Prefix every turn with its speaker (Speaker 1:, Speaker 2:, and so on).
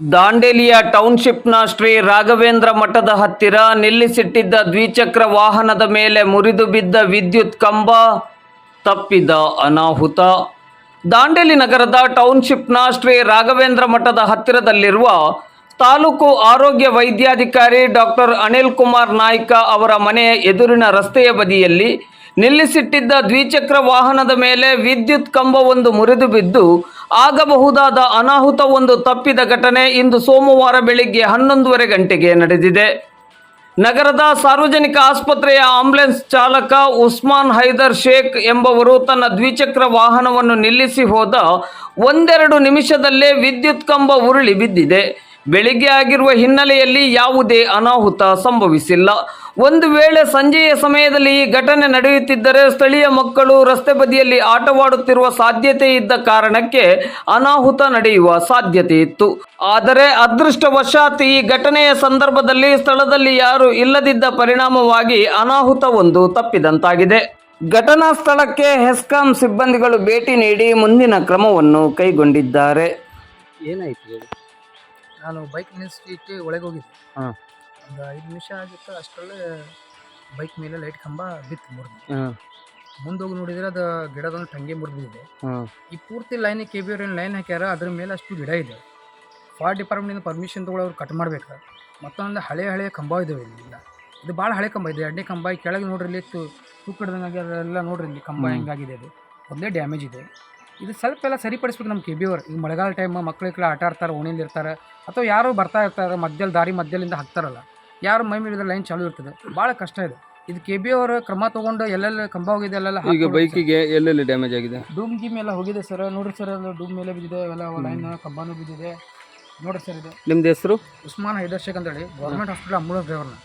Speaker 1: ದಾಂಡೇಲಿಯ ಟೌನ್ಶಿಪ್ನ ಶ್ರೀ ರಾಘವೇಂದ್ರ ಮಠದ ಹತ್ತಿರ ನಿಲ್ಲಿಸಿಟ್ಟಿದ್ದ ದ್ವಿಚಕ್ರ ವಾಹನದ ಮೇಲೆ ಮುರಿದು ಬಿದ್ದ ವಿದ್ಯುತ್ ಕಂಬ ತಪ್ಪಿದ ಅನಾಹುತ. ದಾಂಡೇಲಿ ನಗರದ ಟೌನ್ಶಿಪ್ನ ಶ್ರೀ ರಾಘವೇಂದ್ರ ಮಠದ ಹತ್ತಿರದಲ್ಲಿರುವ ತಾಲೂಕು ಆರೋಗ್ಯ ವೈದ್ಯಾಧಿಕಾರಿ ಡಾಕ್ಟರ್ ಅನಿಲ್ ಕುಮಾರ್ ನಾಯ್ಕ ಅವರ ಮನೆಯ ಎದುರಿನ ರಸ್ತೆಯ ಬದಿಯಲ್ಲಿ ನಿಲ್ಲಿಸಿಟ್ಟಿದ್ದ ದ್ವಿಚಕ್ರ ವಾಹನದ ಮೇಲೆ ವಿದ್ಯುತ್ ಕಂಬವೊಂದು ಮುರಿದು ಬಿದ್ದು ಆಗಬಹುದಾದ ಅನಾಹುತವೊಂದು ತಪ್ಪಿದ ಘಟನೆ ಇಂದು ಸೋಮವಾರ ಬೆಳಿಗ್ಗೆ ಹನ್ನೊಂದುವರೆ ಗಂಟೆಗೆ ನಡೆದಿದೆ. ನಗರದ ಸಾರ್ವಜನಿಕ ಆಸ್ಪತ್ರೆಯ ಆಂಬ್ಯುಲೆನ್ಸ್ ಚಾಲಕ ಉಸ್ಮಾನ್ ಹೈದರ್ ಶೇಖ್ ಎಂಬವರು ತನ್ನ ದ್ವಿಚಕ್ರ ವಾಹನವನ್ನು ನಿಲ್ಲಿಸಿ ಹೋದ ಒಂದೆರಡು ನಿಮಿಷದಲ್ಲೇ ವಿದ್ಯುತ್ ಕಂಬ ಉರುಳಿ ಬಿದ್ದಿದೆ. ಬೆಳಿಗ್ಗೆ ಆಗಿರುವ ಹಿನ್ನೆಲೆಯಲ್ಲಿ ಯಾವುದೇ ಅನಾಹುತ ಸಂಭವಿಸಿಲ್ಲ. ಒಂದು ವೇಳೆ ಸಂಜೆಯ ಸಮಯದಲ್ಲಿ ಈ ಘಟನೆ ನಡೆಯುತ್ತಿದ್ದರೆ ಸ್ಥಳೀಯ ಮಕ್ಕಳು ರಸ್ತೆ ಬದಿಯಲ್ಲಿ ಆಟವಾಡುತ್ತಿರುವ ಸಾಧ್ಯತೆ ಇದ್ದ ಕಾರಣಕ್ಕೆ ಅನಾಹುತ ನಡೆಯುವ ಸಾಧ್ಯತೆ ಇತ್ತು. ಆದರೆ ಅದೃಷ್ಟವಶಾತ್ ಈ ಘಟನೆಯ ಸಂದರ್ಭದಲ್ಲಿ ಸ್ಥಳದಲ್ಲಿ ಯಾರು ಇಲ್ಲದಿದ್ದ ಪರಿಣಾಮವಾಗಿ ಅನಾಹುತವೊಂದು ತಪ್ಪಿದಂತಾಗಿದೆ. ಘಟನಾ ಸ್ಥಳಕ್ಕೆ ಹೆಸ್ಕಾಂ ಸಿಬ್ಬಂದಿಗಳು ಭೇಟಿ ನೀಡಿ ಮುಂದಿನ ಕ್ರಮವನ್ನು ಕೈಗೊಂಡಿದ್ದಾರೆ. ಏನಾಯ್ತು
Speaker 2: ನಾನು ಬೈಕ್ ನಿಲ್ಲಿಸಿ ಒಳಗೆ ಹೋಗಿದ್ದೆ.
Speaker 1: ಹಾಂ.
Speaker 2: ಒಂದು ಐದು ನಿಮಿಷ ಆಗಿತ್ತು ಅಷ್ಟರಲ್ಲೇ ಬೈಕ್ ಮೇಲೆ ಲೈಟ್ ಕಂಬ ಬಿತ್ತು ಮುರಿದು.
Speaker 1: ಹಾಂ.
Speaker 2: ಮುಂದೆ ಹೋಗಿ ನೋಡಿದ್ರೆ ಅದು ಗಿಡದೊಂದು ಟಂಗೆ ಮುರಿದಿದೆ
Speaker 1: ಹಾಂ.
Speaker 2: ಈ ಪೂರ್ತಿ ಲೈನ್ ಕೆ ಬಿ ಅವ್ರೇನು ಲೈನ್ ಹಾಕ್ಯಾರ ಅದ್ರ ಮೇಲೆ ಅಷ್ಟು ಗಿಡ ಇದೆ. ಫಾರ್ ಡಿಪಾರ್ಟ್ಮೆಂಟಿಂದ ಪರ್ಮಿಷನ್ ತೊಗೊಳ್ಳೋ ಅವ್ರು ಕಟ್ ಮಾಡ್ಬೇಕು. ಮತ್ತೊಂದು ಹಳೆ ಹಳೆ ಕಂಬ ಇದಾವೆ ಇಲ್ಲಿ ಇದು ಭಾಳ ಹಳೆ ಕಂಬ ಇದೆ ಎರಡನೇ ಕಂಬ ಈ ಕೆಳಗೆ ನೋಡ್ರಿ ಇಲ್ಲಿ ತು ಎಲ್ಲ ನೋಡ್ರಿ ಇಲ್ಲಿ ಕಂಬ. ಹೆಂಗಾಗಿದೆ ಅದು. ಒಂದೇ ಡ್ಯಾಮೇಜ್ ಇದೆ. ಇದು ಸ್ವಲ್ಪ ಎಲ್ಲ ಸರಿಪಡಿಸ್ಬೇಕು ನಮ್ಮ ಕೆ ಬಿ ಅವ್ರು. ಈಗ ಮಳೆಗಾಲ ಟೈಮ್ ಮಕ್ಳು ಆಟ ಆಡ್ತಾರೆ ಓಣಿಯಲ್ಲಿ ಇರ್ತಾರೆ ಅಥವಾ ಯಾರು ಬರ್ತಾ ಇರ್ತಾರೆ ಮಧ್ಯದಲ್ಲಿ ದಾರಿ ಮಧ್ಯದಿಂದ ಹಾಕ್ತಾರಲ್ಲ. ಯಾರು ಮೈ ಮೇಲೆ ಲೈನ್ ಚಾಲು ಇರ್ತದೆ. ಭಾಳ ಕಷ್ಟ ಇದೆ. ಇದು ಕೆ ಬಿ ಅವರು ಕ್ರಮ ತಗೊಂಡು ಎಲ್ಲೆಲ್ಲ ಕಂಬ ಹೋಗಿದೆ ಅಲ್ಲೆಲ್ಲ
Speaker 1: ಈಗ ಬೈಕಿಗೆ ಎಲ್ಲೆಲ್ಲಿ ಡ್ಯಾಮೇಜ್ ಆಗಿದೆ?
Speaker 2: ಡೂಮ್ ಗಿಮ್ ಎಲ್ಲ ಹೋಗಿದೆ ಸರ್. ನೋಡಿರಿ ಸರ್ ಅದು ಡೂಮ್ ಮೇಲೆ ಬಿದ್ದಿದೆ ಎಲ್ಲ ಲೈನ್ ಕಂಬನೂ ಬಿದ್ದಿದೆ. ನೋಡಿರಿ ಸರ್ ಇದು.
Speaker 1: ನಿಮ್ದು ಹೆಸರು?
Speaker 2: ಉಸ್ಮಾನ್ ಹೈದರ್ಶೇಖ್ ಅಂತೇಳಿ. Government hospital ambulance ಡ್ರೈವರ್ನ